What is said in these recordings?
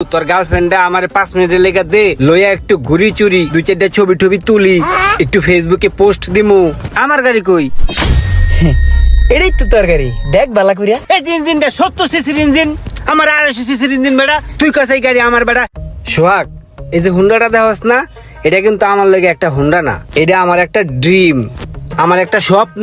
তোর গার্লফ্রেন্ডটা আমার পাঁচ মিনিটের লেগে দে লইয়া একটু ঘুরি চুরি দুই চারটা ছবি টবি তুলি একটু ফেসবুকে পোস্ট দিমু। আমার গাড়ি কই? এটাই তো তরকারি দেখ বালা করিয়া এই ইঞ্জিনটা সত্তর সিসির ইঞ্জিন আমার আড়াইশো সিসির ইঞ্জিন বেটা তুই কাছে গাড়ি আমার বেটা। সোহাগ এই যে হুন্ডাটা দেওয়াস না এটা কিন্তু আমার লাগে একটা হুন্ডা না। এটা আমার একটা ড্রিম আমার একটা স্বপ্ন।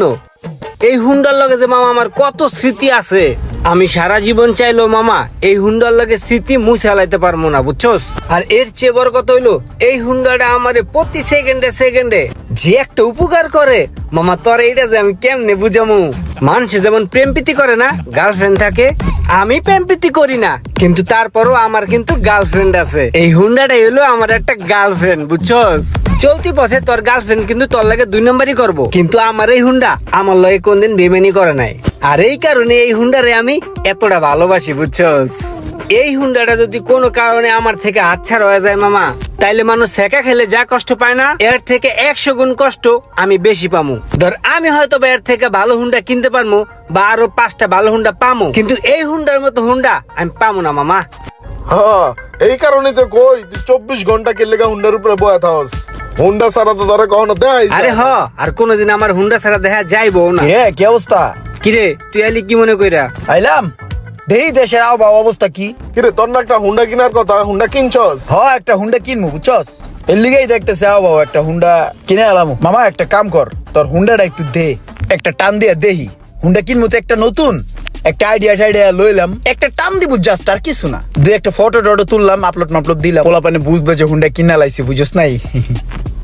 এই হুন্ডার লগে যে মামা আমার কত স্মৃতি আছে। আমি সারা জীবন চাইলো, মামা, এই হুন্ডার লাগে স্মৃতি মুছে হালাইতে পারব না, বুঝছস? আর এর চেয়ে বড় কথা হইল, এই হুন্ডাটা আমারে প্রতি সেকেন্ডে সেকেন্ডে যে একটা উপকার করে মামা, তোর এইটা যে আমি কেমনে বুঝামু? মানুষে যেমন প্রেম প্রীতি করে না গার্লফ্রেন্ড থাকে, আমি প্রেম প্রীতি করি না। কিন্তু তারপরও আমার কিন্তু গার্লফ্রেন্ড আছে। এই হুন্ডাটাই হলো আমার একটা গার্লফ্রেন্ড বুঝছস? চলতি পথে তোর গার্লফ্রেন্ড কিন্তু তোর লাগে দুই নম্বরই করব। কিন্তু আমার এই হুন্ডা, আমার লগে কোনদিন বেমেনি করে নাই। আর এই কারণে এই হুন্ডারে আমি এতটা ভালোবাসি, বুঝছস? এই হুন্ডাটা যদি কোনো কারণে আমার থেকে হাতছাড়া হয়ে যায়, মামা তাইলে মানুষ সেকা খেলে যা কষ্ট পায় না এর থেকে একশো গুণ কষ্ট আমি বেশি পামু। ধর আমি হয়তো বা এর থেকে ভালো হুন্ডা কিনতে পারব বা আরও পাঁচটা ভালো হুন্ডা পামো কিন্তু এই হুন্ডার মতো হুন্ডা আমি পামু না মামা। হ্যাঁ এই কারণে তো কই তুই চব্বিশ ঘণ্টা কে লেগা হুন্ডার উপরে বয়া থাকস হুন্ডা ছাড়া তো ধরে কখনো দেয় আরে হ আর কোনোদিন আমার হুন্ডা ছাড়া দেখা যাইবো না। কিরে কি অবস্থা? কিরে তুই আলি কি মনে কইরা? আইলাম। দেই দেশের আবহাওয়া অবস্থা কি? কিরে তোর না একটা হুন্ডা কেনার কথা? হুন্ডা কিনছস? হ একটা হুন্ডা কিনবো বুঝছস? এর লিগেই দেখতেছে আবহাওয়া একটা হুন্ডা কিনে আলাম। মামা একটা কাম কর তোর হুন্ডাটা একটু দে একটা টান দিয়া দেহি। হুন্ডা কিনবো তো একটা নতুন একটা আইডিয়া টাইডিয়া লইলাম একটা টান দিব জাস্ট আর কিছু না। দুই একটা ফটো টটো তুললাম আপলোড মাপলোড দিলাম। পোলা পানে বুঝলো যে হুন্ডা কিনা লাইছি বুঝছ নাই?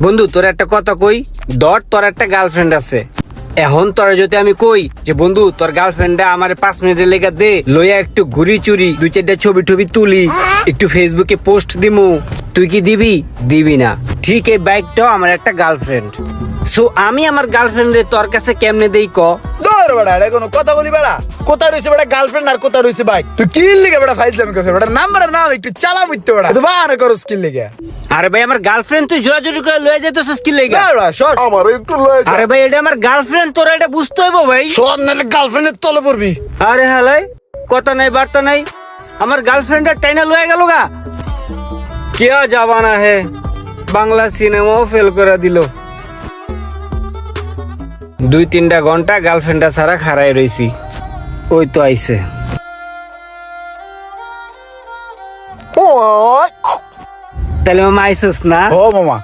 বন্ধু তোর একটা কথা কই ডট তোর একটা গার্লফ্রেন্ড আছে। এখন তোরা যদি আমি কই যে, বন্ধু, তোর গার্লফ্রেন্ডটা আমার পাঁচ মিনিটের লেগে দে, লইয়া একটু ঘুরি চুরি দু চারটা ছবি টবি তুলি, একটু ফেসবুকে পোস্ট দিমু, তুই কি দিবি? দিবি না। ঠিক এই বাইকটাও আমার একটা গার্লফ্রেন্ড সো আমি আমার গার্লফ্রেন্ডে তোর কাছে কেমনে দেই ক? বেড়া এটা কোনো কথা বলি বেড়া। কোথায় রয়েছে বেড়া গার্লফ্রেন্ড আর কোথায় রয়েছে বাইক তুই কি লিগে বেড়া ফাইজলামি করছিস? বেড়া নাম নাম একটু চালা মুইতে বেড়া। তো বাহানা করো স্কিল লিগে। আরে ভাই আমার গার্লফ্রেন্ড তুই জোরাজুরি করে লয়ে কি লেগে। বেড়া শর্ট আমার একটু লয়ে যা। আরে ভাই এটা আমার গার্লফ্রেন্ড তোরা এটা বুঝতে হইব ভাই। শর্ট নাহলে গার্লফ্রেন্ডের তলে পড়বি। আরে হালাই কথা নাই বার্তা নাই। আমার গার্লফ্রেন্ডের টাইনা লয়ে গেল গা। কেয়া জাবানা হে বাংলা সিনেমাও ফেল করে দিল। দুই তিনটা ঘণ্টা গার্লফ্রেন্ডটা ছাড়া খাড়াই রইছি। ওই তো আইছে। তাহলে মামা আইসস না? ও মামা।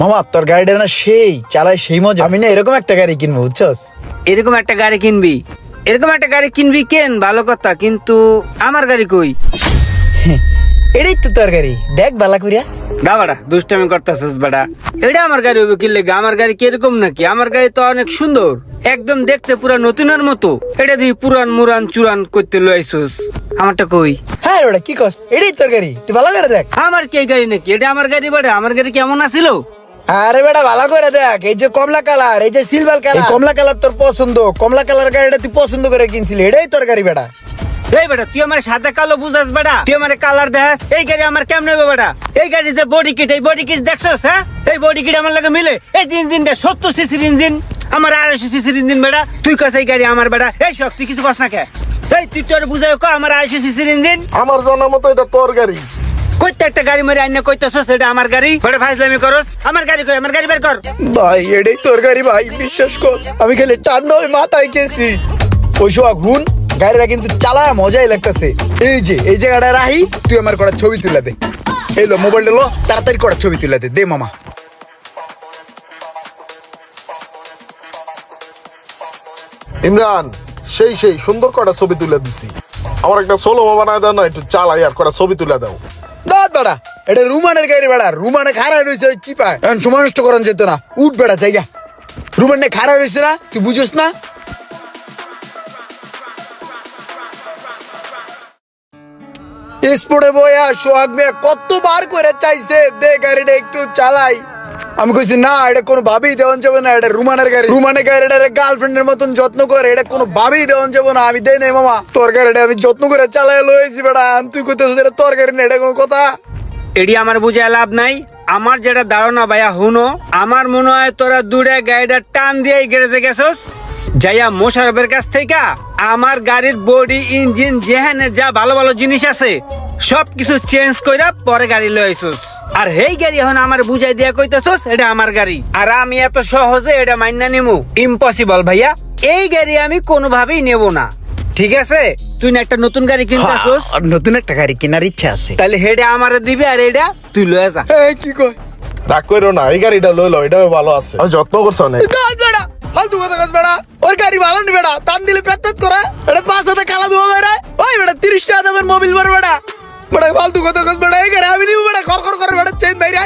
মামা তোর গাড়িটা না সেই চালায় সেই মজা। আমি না এরকম একটা গাড়ি কিনবো বুঝছস? এরকম একটা গাড়ি কিনবি। এরকম একটা গাড়ি কিনবি কেন? ভালো কথা কিন্তু আমার গাড়ি কই? এটাই তো তোর গাড়ি। দেখ বালা করিয়া দা দুষ্টামি করতেছিস বেটা। এটা আমার গাড়ি হবে কি লেগে? আমার গাড়ি কীরকম নাকি? আমার গাড়ি তো অনেক সুন্দর। একদম দেখতে পুরা নতুনের মতো। এটা দিয়ে পুরান মুরান চুরান করতে লইছস আমারটা কই? হ্যাঁ ওটা কি কস? এটাই তোর গাড়ি। তুই ভালো করে দেখ। আমার কি গাড়ি নাকি? এটা আমার গাড়ি বেটা। আমার গাড়ি কেমন আছিল? আরে বেটা ভালো করে দেখ। এই যে কমলা কালার এই যে সিলভার কালার। কমলা কালার তোর পছন্দ। কমলা কালার গাড়িটা তুই পছন্দ করে কিনছিলি। এটাই তোর গাড়ি বেটা। এই বেটা তুই আমার সাদা কালো বুঝাস বেটা। তুই আমার কালার দেখাস এই গাড়ি আমার কেমন হবে বেটা? এই গাড়ি যে বডি কিট এই বডি কিট দেখছস হ্যাঁ? এই বডি কিট আমার লাগে মিলে। এই যে ইঞ্জিনটা সত্তর সিসির ইঞ্জিন আমার আড়াইশো সিসির ইঞ্জিন বেটা। তুই কাছে এই গাড়ি আমার বেটা। এই সব তুই কিছু কস না কে? এই তুই তোর বুঝাই ক আমার আড়াইশো সিসির ইঞ্জিন আমার জানা মতো এটা তোর গাড়ি। কইতে একটা গাড়ি মারি আইনা কইতেছস এটা আমার গাড়ি। বেটা ফাইজলামি করস। আমার গাড়ি কই আমার গাড়ি বের কর। ভাই এটাই তোর গাড়ি ভাই বিশ্বাস কর। আমি খালি টান নয় মাথায় গেছি। ওই হুন গাড়িটা কিন্তু চালায় মজাই লাগতেছে। এই যে এই জায়গাটা রাহি তুই আমার কটা ছবি তুলে দে। এই লো মোবাইলটা লো তাড়াতাড়ি কটা ছবি তুলে দে দে মামা। ইমরান সেই সেই সুন্দর কটা ছবি তুলে দিছি। আমার একটা সোলো বানায় দাও না একটু চালাই আর কটা ছবি তুলে দাও। দাঁত বেড়া এটা রুমানের গাড়ি বেড়া রুমানে খাড়া রয়েছে ওই চিপায়। এখন সময় নষ্ট করান যেত না উঠ বেড়া জায়গা রুমানে খাড়া রয়েছে না তুই বুঝিস না স্পোর্টে বইয়া সোহাগ মিয়া কতবার করে চাইছে? দে গাড়িটা একটু চালাই। আমি কইছি, না, এটা কোনো ভাবেই দেওয়ান যাবে না, এটা রুমানের গাড়ি। রুমানের গাড়িটা গার্লফ্রেন্ডের মতন যত্ন করে, এটা কোনো ভাবেই দেওয়ান যাবে না। আমি দেই নাই, মামা। তোর গাড়িটা আমি যত্ন করে চালাই বেড়া আর তুই কইতেছিস, এটা তোর গাড়ি না, এটা কোনো কথা? এডি, আমার বুঝে লাভ নাই। আমার যেটা ধারণা ভাইয়া, হুনো, আমার মনে হয় তোরা দূরে গাড়িটা টান দিয়ে গ্যারেজে গেছস। যাইয়া মোশারফের কাছ থেকে আমার গাড়ির বডি ইঞ্জিন যেখানে যা ভালো ভালো জিনিস আছে সব কিছু চেঞ্জ কইরা পরে গাড়ি লই আইছস আর হেই গাড়ি এখন আমার বুঝাই দিয়া কইতেছস এটা আমার গাড়ি। আর আমি এত সহজে এটা মাইনা নিমু। ইম্পসিবল ভাইয়া। এই গাড়ি আমি কোনোভাবেই নেব না। ঠিক আছে? তুই না একটা নতুন গাড়ি কিনতেছস? নতুন একটা গাড়ি কেনার ইচ্ছা আছে। তাহলে হেডে আমারে দিবি আর এটা তুই লয়ে যা। এই কি কয়? রাগ করো না এই গাড়িটা লই লো এটা ভালো আছে। আমি যত্ন করছ বেড়া ফালতু কথা কাজ বেড়া ওর গাড়ি ভালো নি বেড়া টান দিলে পেট পেট করে এটা পাঁচ হাতে কালা ধোয়া বেড়া ওই বেড়া তিরিশ টাকা দামের মোবিল বড় বেড়া বেড়া ফালতু কথা কাজ বেড়া এই গাড়ি আমি নিব বেড়া খর খর করে বেড়া চেন বাইরে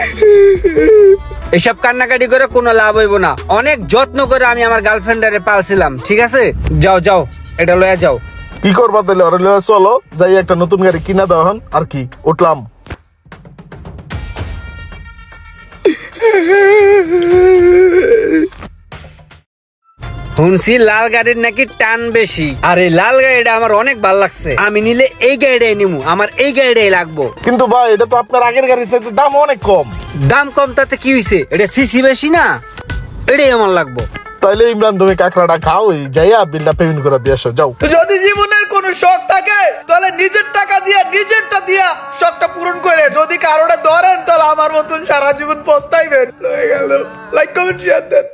এসব কান্নাকাটি করে কোনো লাভ হইব না। অনেক যত্ন করে আমি আমার গার্লফ্রেন্ডারে পালছিলাম ঠিক আছে? যাও যাও এটা লয়ে যাও। কি করবা তাহলে? ওরে লয়ে চলো যাই একটা নতুন গাড়ি কিনা দাও হন আর কি? উঠলাম। শুনছি লাল গাড়ির নাকি টান বেশি। আর এই লাল গাড়িটা আমার অনেক ভালো লাগছে। আমি নিলে এই গাড়িটাই নিমু আমার এই গাড়িটাই লাগবো। কিন্তু ভাই এটা তো আপনার আগের গাড়ির চাইতে দাম অনেক কম। দাম কম তাতে কি হইছে? এটা সিসি বেশি না? এটাই আমার লাগবো। তাইলে ইমরান তুমি কাঁকড়াটা খাও এই যাইয়া বিলটা পেমেন্ট করে দিয়ে আসো যাও। যদি জীবনের কোনো শখ থাকে তাহলে নিজের টাকা দিয়া নিজেরটা দিয়া শখটা পূরণ করে। যদি কারোটা ধরেন তাহলে আমার মতন সারা জীবন পস্তাইবেন। হয়ে গেল। লাইক কমেন্ট শেয়ার দেন